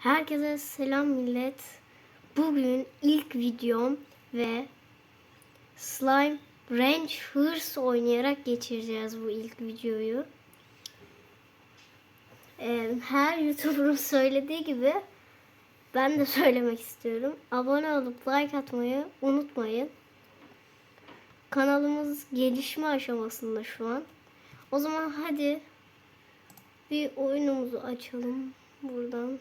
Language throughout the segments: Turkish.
Herkese selam millet. Bugün ilk videom ve Slime Ranch Hırs oynayarak geçireceğiz bu ilk videoyu. Ee, her YouTuber'ın söylediği gibi ben de söylemek istiyorum. Abone olup like atmayı unutmayın. Kanalımız gelişme aşamasında şu an. O zaman hadi bir oyunumuzu açalım buradan.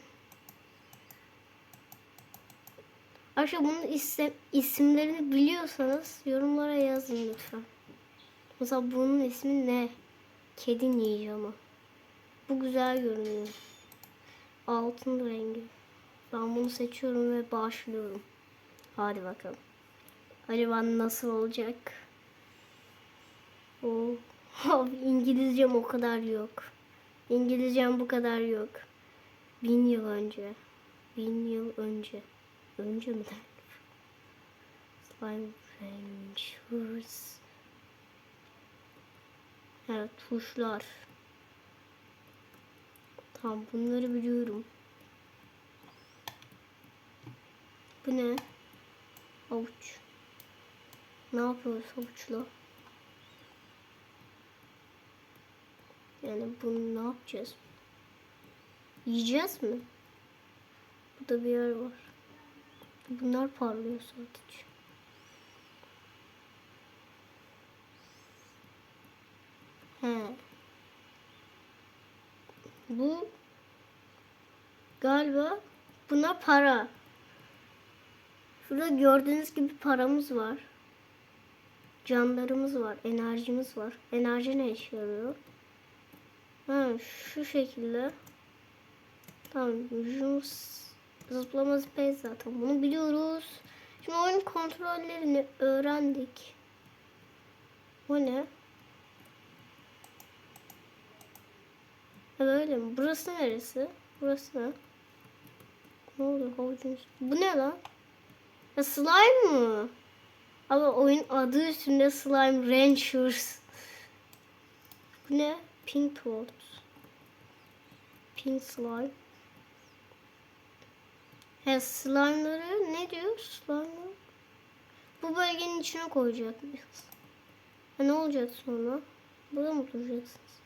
Arkadaşlar bunun isim, isimlerini biliyorsanız yorumlara yazın lütfen. Mesela bunun ismi ne? Kedi ninja Bu güzel görünüyor. Altın rengi. Ben bunu seçiyorum ve başlıyorum. Hadi bakalım. Acaba nasıl olacak? Oo. İngilizcem o kadar yok. İngilizcem bu kadar yok. Bin yıl önce. Bin yıl önce. Önce mi? Slime Rangers. Evet tuşlar. Tamam bunları biliyorum. Bu ne? Avuç. Ne yapıyoruz avuçla? Yani bunu ne yapacağız? Yiyeceğiz mi? Burada bir yer var. Bunlar parlıyor sadece. He. Bu galiba buna para. Şurada gördüğünüz gibi paramız var. Canlarımız var, enerjimiz var. Enerji ne işe yarıyor? Ha, şu şekilde. Tamam, şunu zıplama space zaten. Bunu biliyoruz. Şimdi oyun kontrollerini öğrendik. O ne? Böyle mi? Burası neresi? Burası ne? Ne oluyor havucun? Bu ne lan? Ya slime mı? Ama oyun adı üstünde slime ranchers. Bu ne? Pink Toads. Pink slime. He slime'ları ne diyor? Slime. Bu bölgenin içine koyacakmışız. Ha, ne olacak sonra? Burada mı duracaksınız?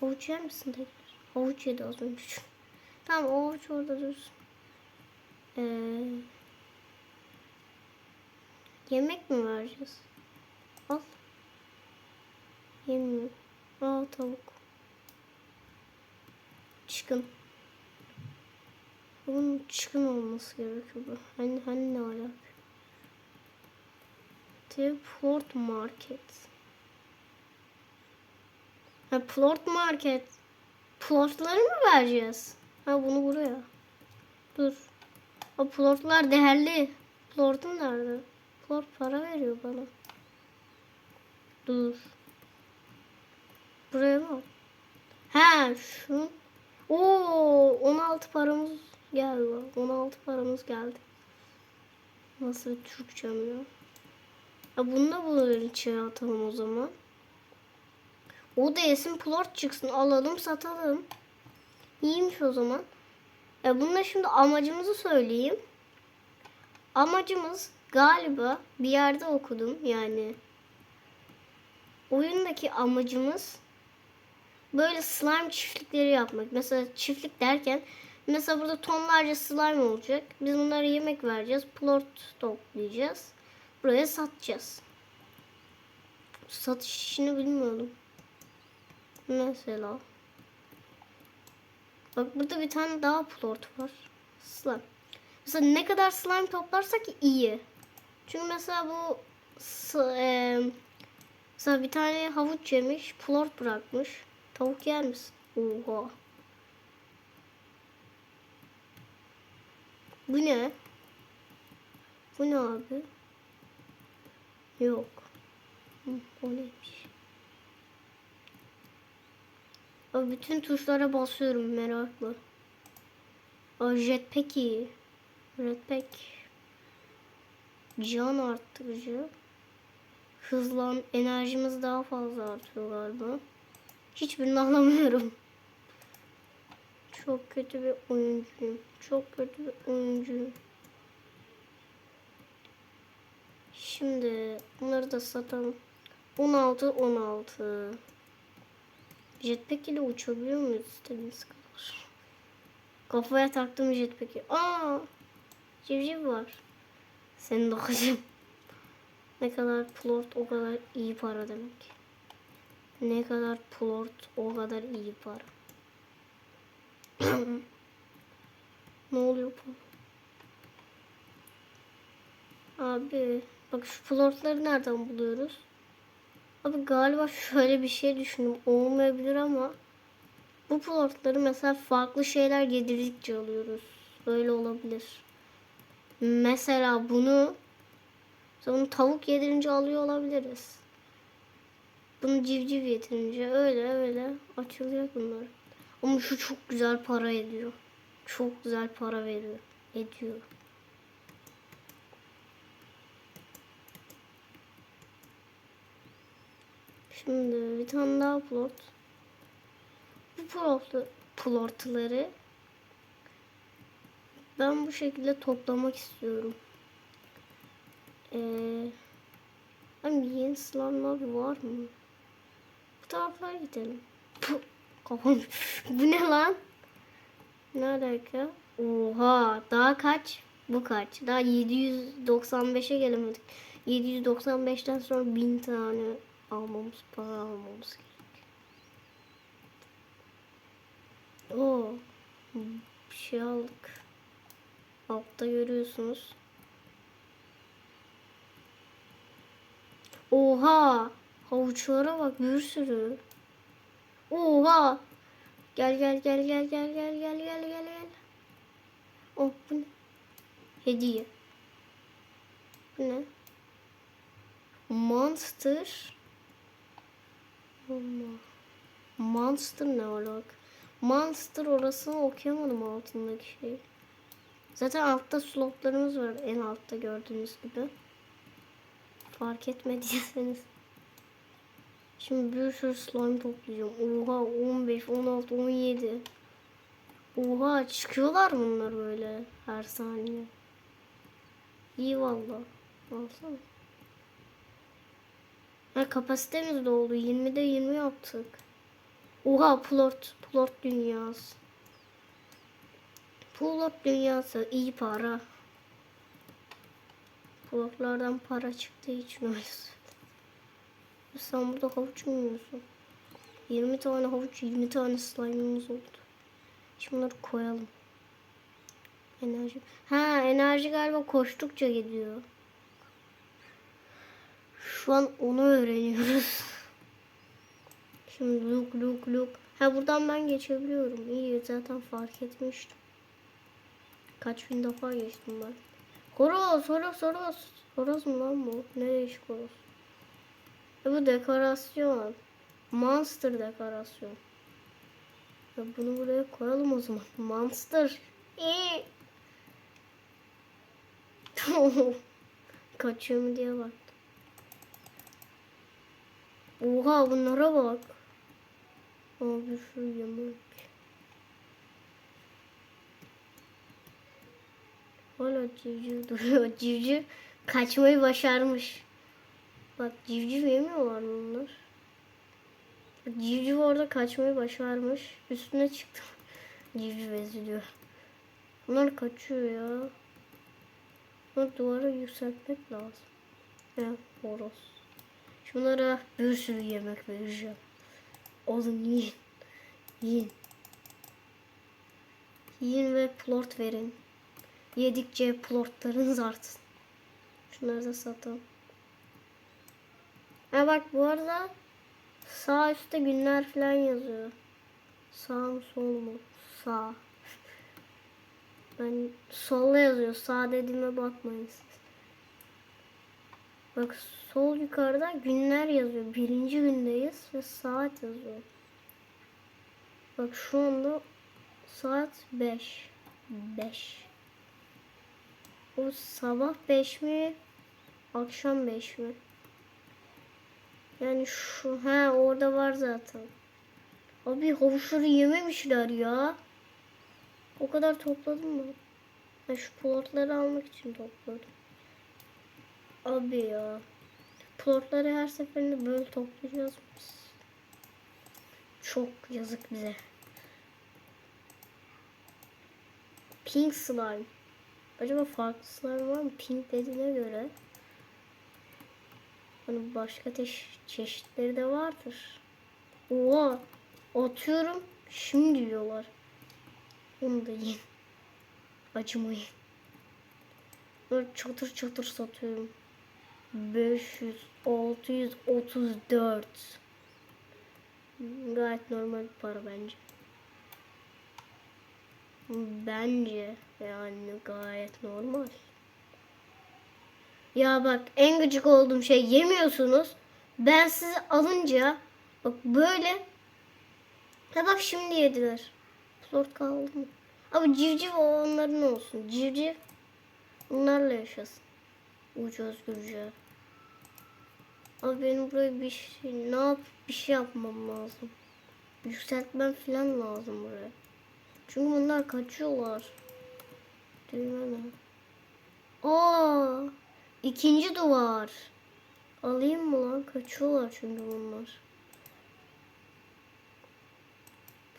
Havuç yer misin tekrar? Havuç yedi az önce. tamam o havuç orada dursun. Ee, yemek mi vereceğiz? Al. Yemiyor. Aa tavuk. Çıkın. Bunun çıkın olması gerekiyor. Hani, hani ne alaka? The Port Market. Ha Port Market. Plotları mı vereceğiz? Ha bunu buraya. Dur. O plotlar değerli. Plot'um nerede? Plot para veriyor bana. Dur. Buraya mı? Ha şu. Oo 16 paramız geldi. 16 paramız geldi. Nasıl Türkçem ya? Ya bunu da bunların içine atalım o zaman. O da yesin plot çıksın. Alalım satalım. İyiymiş o zaman. E bununla şimdi amacımızı söyleyeyim. Amacımız galiba bir yerde okudum yani. Oyundaki amacımız böyle slime çiftlikleri yapmak. Mesela çiftlik derken mesela burada tonlarca slime olacak. Biz bunlara yemek vereceğiz. Plot toplayacağız. Buraya satacağız. Satış işini bilmiyordum. Mesela. Bak burada bir tane daha plot var. Slime. Mesela ne kadar slime toplarsak iyi. Çünkü mesela bu e, mesela bir tane havuç yemiş, plot bırakmış. Tavuk yer misin? Oha. Bu ne? Bu ne abi? Yok. Hı, o neymiş? Abi bütün tuşlara basıyorum merakla. Aa, jetpack iyi. Jetpack. Can arttırıcı. Hızlan enerjimiz daha fazla artıyor galiba. Hiçbirini anlamıyorum. Çok kötü bir oyuncuyum. Çok kötü bir oyuncuyum. Şimdi bunları da satalım. 16 16. Jetpack ile uçabiliyor muyuz istediğimiz kadar? Kafaya taktım jetpack'i. Aa! Civciv var. Senin de. Ne kadar plort o kadar iyi para demek. Ne kadar plort o kadar iyi para. Ne oluyor bu? Abi bak şu plortları nereden buluyoruz? Abi galiba şöyle bir şey düşündüm. Olmayabilir ama bu plortları mesela farklı şeyler yedirdikçe alıyoruz. Böyle olabilir. Mesela bunu bunu tavuk yedirince alıyor olabiliriz. Bunu civciv yedirince öyle öyle açılıyor bunlar. Ama şu çok güzel para ediyor. Çok güzel para veriyor. Ediyor. Şimdi bir tane daha plot. Bu plotlu, plotları ben bu şekilde toplamak istiyorum. Ee, hani yeni slime'lar var mı? Bu taraflara gidelim. Bu ne lan? Ne alaka? Oha daha kaç? Bu kaç? Daha 795'e gelemedik. 795'ten sonra 1000 tane almamız, para almamız gerek. Oo. Bir şey aldık. Altta görüyorsunuz. Oha! Havuçlara bak bir sürü. Oha! Gel gel gel gel gel gel gel gel gel gel. Oh bu ne? Hediye. Bu ne? Monster. Monster ne alak? Monster orasını okuyamadım altındaki şey. Zaten altta slotlarımız var. En altta gördüğünüz gibi. Fark etmediyseniz. Şimdi bir sürü slime toplayacağım. Oha 15, 16, 17. Oha çıkıyorlar bunlar böyle her saniye. İyi valla. Alsana. Ha kapasitemiz doldu. 20'de 20 yaptık. Oha plot. Plot dünyası. Plot dünyası iyi para. Plotlardan para çıktığı için öyle. Sen burada havuç mu yiyorsun? 20 tane havuç, 20 tane slime'ımız oldu. Şimdi bunları koyalım. Enerji. Ha enerji galiba koştukça gidiyor. Şu an onu öğreniyoruz. Şimdi look look look. Ha buradan ben geçebiliyorum. İyi zaten fark etmiştim. Kaç bin defa geçtim ben. Horoz, horoz, horoz. Horoz mu lan bu? Ne değişik horoz. E bu dekorasyon. Monster dekorasyon. Ya bunu buraya koyalım o zaman. Monster. İyi. Kaçıyor mu diye bak. Oha bunlara bak. Abi şu yemek. Hala civciv duruyor. Civciv kaçmayı başarmış. Bak civciv yemiyorlar bunlar. Bak, Civciv orada kaçmayı başarmış. Üstüne çıktı. Civciv eziliyor. Bunlar kaçıyor ya. Bunları duvara yükseltmek lazım. Ya horoz. Şunlara bir sürü yemek vereceğim. Oğlum yiyin. Yiyin. Yiyin ve plort verin. Yedikçe plortlarınız artsın. Şunları da satalım. Ha bak bu arada sağ üstte günler falan yazıyor. Sağ mı sol mu? Sağ. Ben solla yazıyor. Sağ dediğime bakmayın siz. Bak sol yukarıda günler yazıyor. Birinci gündeyiz ve saat yazıyor. Bak şu anda saat 5. 5. O sabah 5 mi? Akşam 5 mi? Yani şu ha orada var zaten. Abi havuçları yememişler ya. O kadar topladım mı? Ben şu plotları almak için topladım. Abi ya. Plotları her seferinde böyle toplayacağız biz. Çok yazık bize. Pink slime. Acaba farklı slime var mı? Pink dediğine göre. Hani başka çeşitleri de vardır. Oha! Atıyorum. Şimdi yiyorlar. Onu da yiyin. Acımayın. Böyle çatır çatır satıyorum. 500, 634. Gayet normal para bence. Bence yani gayet normal. Ya bak en gıcık olduğum şey yemiyorsunuz. Ben sizi alınca bak böyle Ha bak şimdi yediler. Flört kaldı mı? Abi civciv onların olsun. Civciv onlarla yaşasın. Uç özgürce. Abi benim buraya bir şey, ne yap bir şey yapmam lazım. Yükseltmem falan lazım buraya. Çünkü bunlar kaçıyorlar. Düğme mi? İkinci duvar. Alayım mı lan? Kaçıyorlar çünkü bunlar.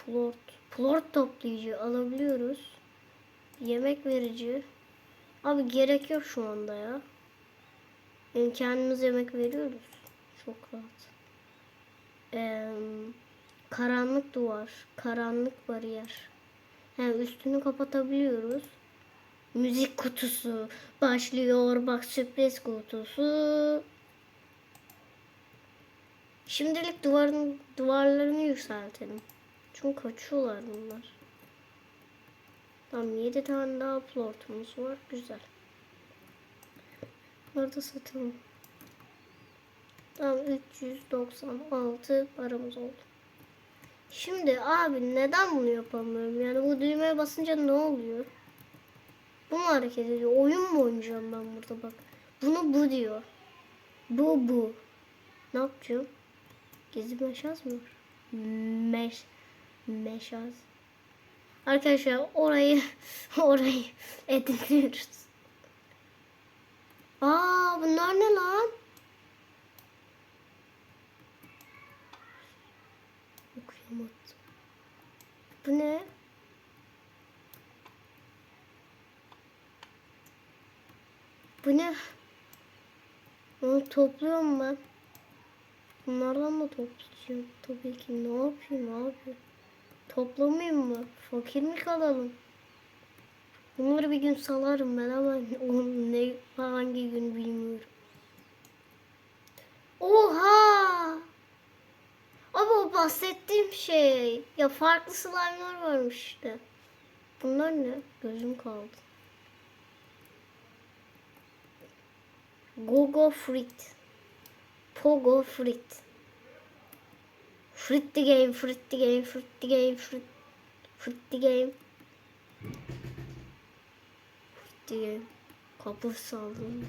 Plort. Plort toplayıcı alabiliyoruz. Yemek verici. Abi gerek yok şu anda ya. Yani kendimiz yemek veriyoruz. Çok rahat. Ee, karanlık duvar. Karanlık bariyer. Yani üstünü kapatabiliyoruz. Müzik kutusu başlıyor. Bak sürpriz kutusu. Şimdilik duvarın duvarlarını yükseltelim. Çünkü kaçıyorlar bunlar. Tamam 7 tane daha plortumuz var. Güzel. Bunları da satalım. Tamam 396 paramız oldu. Şimdi abi neden bunu yapamıyorum? Yani bu düğmeye basınca ne oluyor? Bu hareket ediyor? Oyun mu oynayacağım ben burada bak. Bunu bu diyor. Bu bu. Ne yapacağım? Gezi meşaz mı? Meş, meşaz. Arkadaşlar orayı orayı ediniyoruz. Aa bunlar ne lan? Okuyamadım. Bu ne? Bu ne? Onu topluyorum ben. Bunlardan da toplayacağım. Tabii ki ne yapayım abi? Toplamayayım mı? Fakir mi kalalım? Bunları bir gün salarım ben ama onun ne hangi gün bilmiyorum. Oha! Ama o bahsettiğim şey. Ya farklı slime'lar varmış işte. Bunlar ne? Gözüm kaldı. Gogo Frit. Pogo Frit. Frit the game, Frit the game, Frit the game, Frit, Frit the game. Frit the game. Kapı saldım.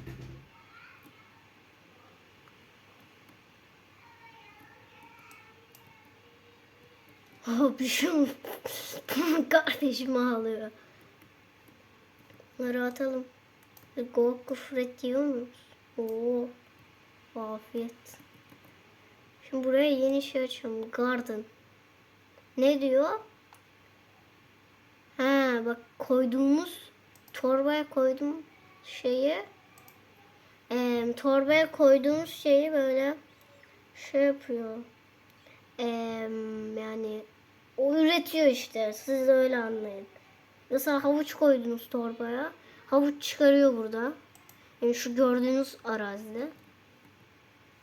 Abi şu kardeşim ağlıyor. Bunları atalım. Goku Fred diyor muyuz? Oo. Afiyet. Şimdi buraya yeni şey açalım. Garden. Ne diyor? Ha bak koyduğumuz torbaya koydum şeyi e, torbaya koyduğumuz şeyi böyle şey yapıyor. E, yani o üretiyor işte. Siz de öyle anlayın. Mesela havuç koydunuz torbaya. Havuç çıkarıyor burada. Yani şu gördüğünüz arazide.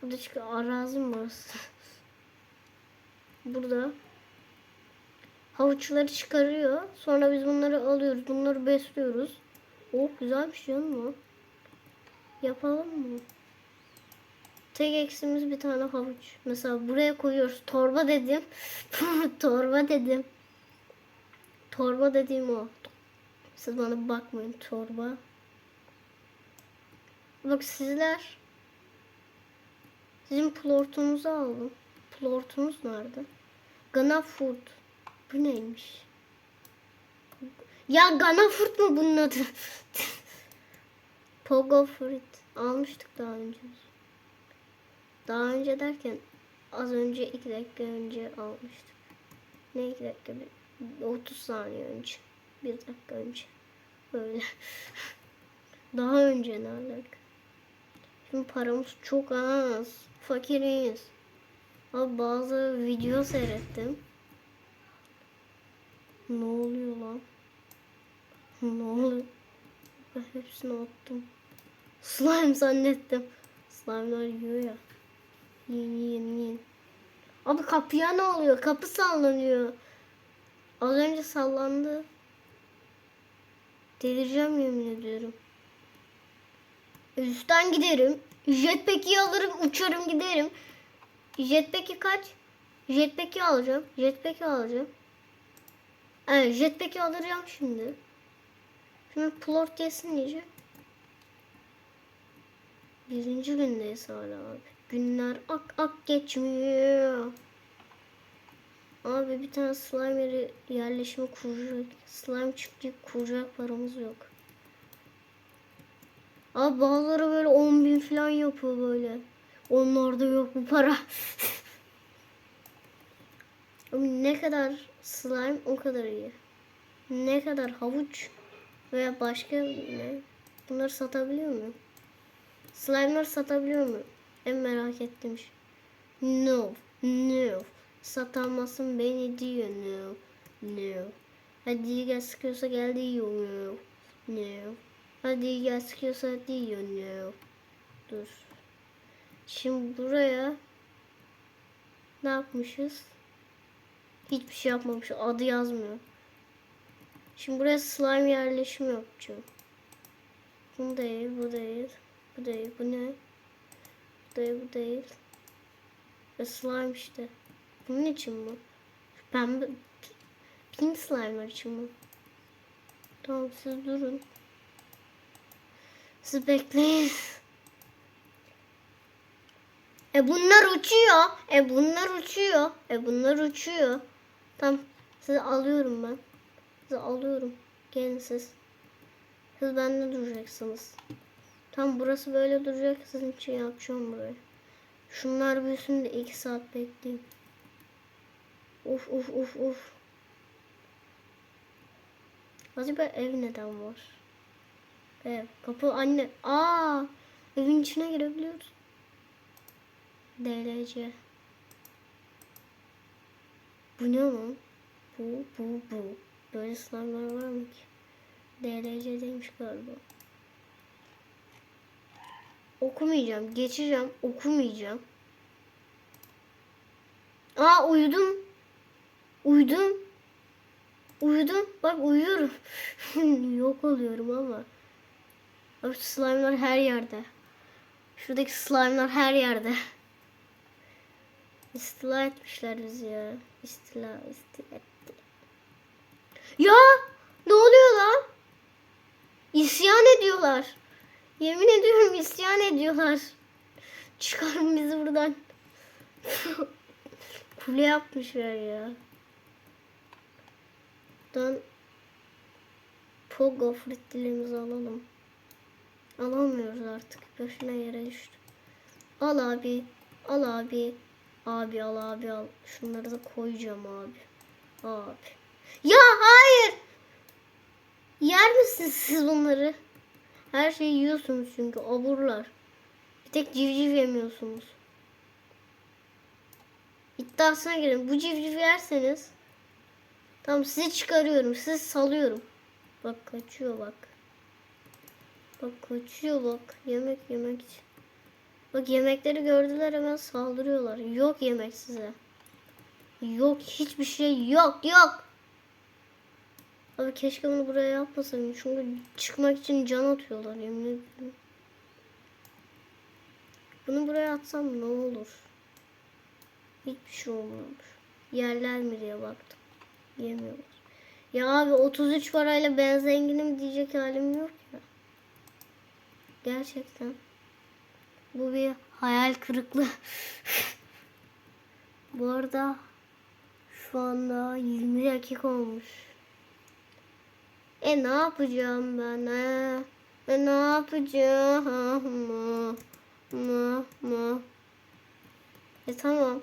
Burada çıkıyor. Arazi mi burası? Burada. Havuçları çıkarıyor. Sonra biz bunları alıyoruz. Bunları besliyoruz. Oh güzelmiş canım o. Yapalım mı? Tek eksimiz bir tane havuç. Mesela buraya koyuyoruz. Torba dedim. Torba dedim. Torba dediğim o. Siz bana bakmayın torba. Bak sizler sizin plortunuzu aldım. Plortunuz nerede? Gana food. Bu neymiş? Ya Ganafurt mu bunun adı? Pogo. Almıştık daha önce. Daha önce derken az önce iki dakika önce almıştık. Ne iki dakika? Bir, 30 saniye önce. Bir dakika önce. Böyle. Daha önce ne alaka? Şimdi paramız çok az. Fakiriz. Abi bazı video seyrettim. Ne oluyor lan? Ne oluyor? Ben hepsini attım. Slime zannettim. Slime'lar yiyor ya. Yiyin yiyin yiyin. Abi kapıya ne oluyor? Kapı sallanıyor. Az önce sallandı. Delireceğim yemin ediyorum. Üstten giderim. Jetpack'i alırım uçarım giderim. Jetpack'i kaç? Jetpack'i alacağım. Jetpack'i alacağım. Evet jetpack'i alacağım şimdi. Şimdi plort yesin diyeceğim. Birinci gündeyiz hala abi. Günler ak ak geçmiyor. Abi bir tane slime yeri yerleşimi kuracak. Slime çiftliği kuracak paramız yok. Abi bazıları böyle 10 bin falan yapıyor böyle. Onlarda yok bu para. Ne kadar slime o kadar iyi. Ne kadar havuç veya başka ne? Bunları satabiliyor muyum? Slime'ları satabiliyor muyum? En merak ettiğim şey. No, no. Satamazsın beni diyor no, no. Hadi gel sıkıyorsa gel diyor no, no. Hadi sıkıyorsa diyor no. Dur. Şimdi buraya ne yapmışız? Hiçbir şey yapmamış. Adı yazmıyor. Şimdi buraya slime yerleşimi yapacağım. Bu değil, bu değil. Bu değil, bu ne? Bu değil, bu değil. Ve slime işte. Bunun için bu. Pembe, pink slime'lar için bu. Tamam siz durun. Siz bekleyin. E bunlar uçuyor. E bunlar uçuyor. E bunlar uçuyor. Tamam. Sizi alıyorum ben. Sizi alıyorum. Gelin siz. Siz bende duracaksınız. Tam burası böyle duracak. Sizin için yapacağım burayı. Şunlar büyüsün de 2 saat bekleyeyim. Uf uf uf uf. Acaba ev neden var? Ev. Kapı anne. Aa, evin içine girebiliyoruz. DLC. Bu ne lan? Bu, bu, bu. Böyle slime'lar var mı ki? DLC'deymiş galiba. Okumayacağım. Geçeceğim. Okumayacağım. Aa uyudum. Uyudum. Uyudum. Bak uyuyorum. Yok oluyorum ama. Abi slime'lar her yerde. Şuradaki slime'lar her yerde. İstila etmişler bizi ya. İstila, istila etti. Ya! Ne oluyor lan? İsyan ediyorlar. Yemin ediyorum isyan ediyorlar. Çıkarın bizi buradan. Kule yapmışlar ya. Buradan Pogo frittilerimizi alalım. Alamıyoruz artık. Başına yere düştü. Al abi. Al abi. Abi al abi al. Şunları da koyacağım abi. Abi. Ya hayır. Yer misiniz siz bunları? Her şeyi yiyorsunuz çünkü aburlar. Bir tek civciv yemiyorsunuz. İddiasına girin. Bu civciv yerseniz tamam sizi çıkarıyorum. Sizi salıyorum. Bak kaçıyor bak. Bak kaçıyor bak. Yemek yemek. Bak yemekleri gördüler hemen saldırıyorlar. Yok yemek size. Yok hiçbir şey yok yok. Abi keşke bunu buraya yapmasaydım. Çünkü çıkmak için can atıyorlar yemin ederim. Bunu buraya atsam ne olur? Hiçbir şey olmamış. Yerler mi diye baktım. Yemiyorlar. Ya abi 33 parayla ben zenginim diyecek halim yok ya. Gerçekten. Bu bir hayal kırıklığı. Bu arada şu anda 20 dakika olmuş. E ne yapacağım ben? E, e ne yapacağım? Mı? Mı? Mı? E tamam.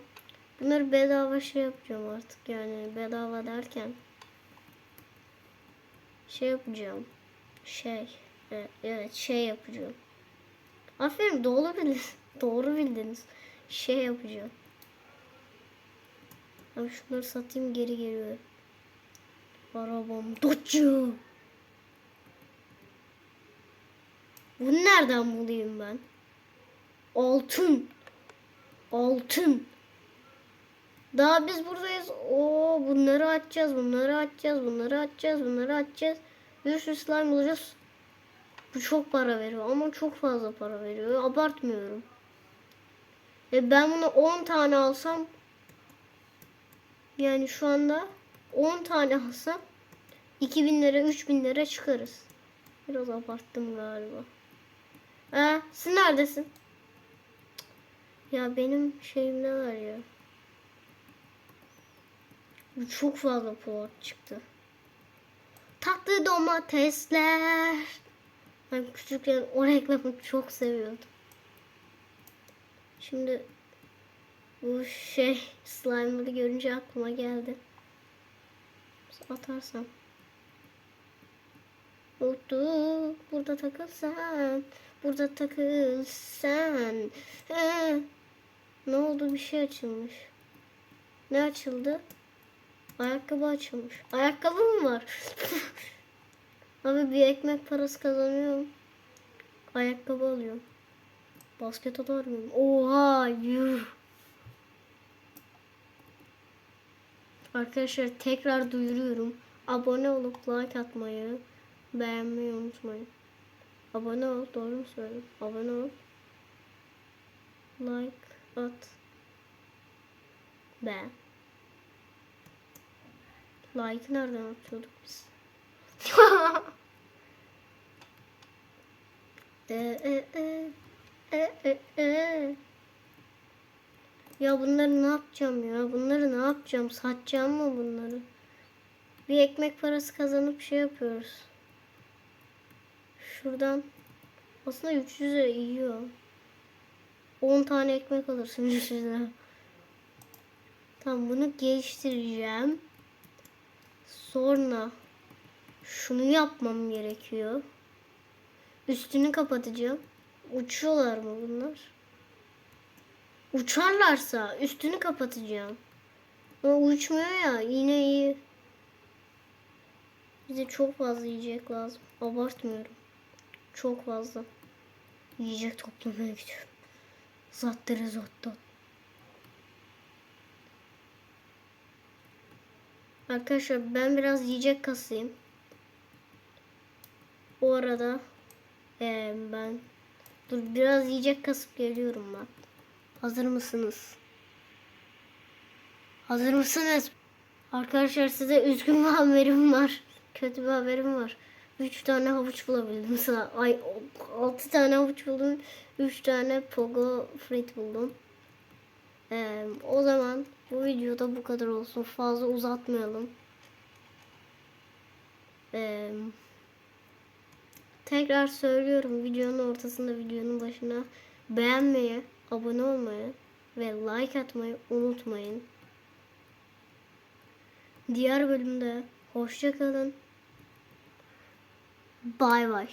Bunları bedava şey yapacağım artık yani bedava derken şey yapacağım. Şey. Evet, evet şey yapacağım. Aferin doğru bildiniz. doğru bildiniz. Şey yapacağım. Abi şunları satayım geri geliyorum. Arabam Dodge. Bunu nereden bulayım ben? Altın. Altın. Daha biz buradayız. Oo bunları açacağız, bunları açacağız, bunları açacağız, bunları açacağız. Bir sürü slime bulacağız. Bu çok para veriyor ama çok fazla para veriyor. Abartmıyorum. E ben bunu 10 tane alsam yani şu anda 10 tane alsam 2000 lira 3000 lira çıkarız. Biraz abarttım galiba. Ee, sen neredesin? Ya benim şeyimde var ya. Çok fazla plot çıktı. Tatlı domatesler. Ben küçükken o reklamı çok seviyordum. Şimdi bu şey slime'ları görünce aklıma geldi. Atarsam. Mutlu burada takılsan. Burada takılsan. He. Ne oldu bir şey açılmış. Ne açıldı? Ayakkabı açılmış. Ayakkabı mı var? Abi bir ekmek parası kazanıyorum. Ayakkabı alıyorum. Basket atar mıyım? Oha yuh. Arkadaşlar tekrar duyuruyorum. Abone olup like atmayı, beğenmeyi unutmayın. Abone ol, doğru mu söyledim? Abone ol. Like at. Beğen. Like nereden atıyorduk biz? Ya bunları ne yapacağım ya? Bunları ne yapacağım? Satacağım mı bunları? Bir ekmek parası kazanıp şey yapıyoruz. Şuradan aslında 300 lira yiyor. 10 tane ekmek alırsın 300 lira. Tamam bunu geliştireceğim. Sonra şunu yapmam gerekiyor. Üstünü kapatacağım. Uçuyorlar mı bunlar? Uçarlarsa üstünü kapatacağım. Ama uçmuyor ya yine iyi. Bize çok fazla yiyecek lazım. Abartmıyorum. Çok fazla. Yiyecek toplamaya gidiyorum. Zattırı zottan. Arkadaşlar ben biraz yiyecek kasayım. O arada eee, ben dur biraz yiyecek kasıp geliyorum ben. Hazır mısınız? Hazır mısınız? Arkadaşlar size üzgün bir haberim var. Kötü bir haberim var. 3 tane havuç bulabildim. Sa- Ay 6 tane havuç buldum. 3 tane pogo frit buldum. Ee, o zaman bu videoda bu kadar olsun. Fazla uzatmayalım. Ee, tekrar söylüyorum videonun ortasında videonun başına beğenmeyi, abone olmayı ve like atmayı unutmayın. Diğer bölümde hoşça kalın. Bay bay.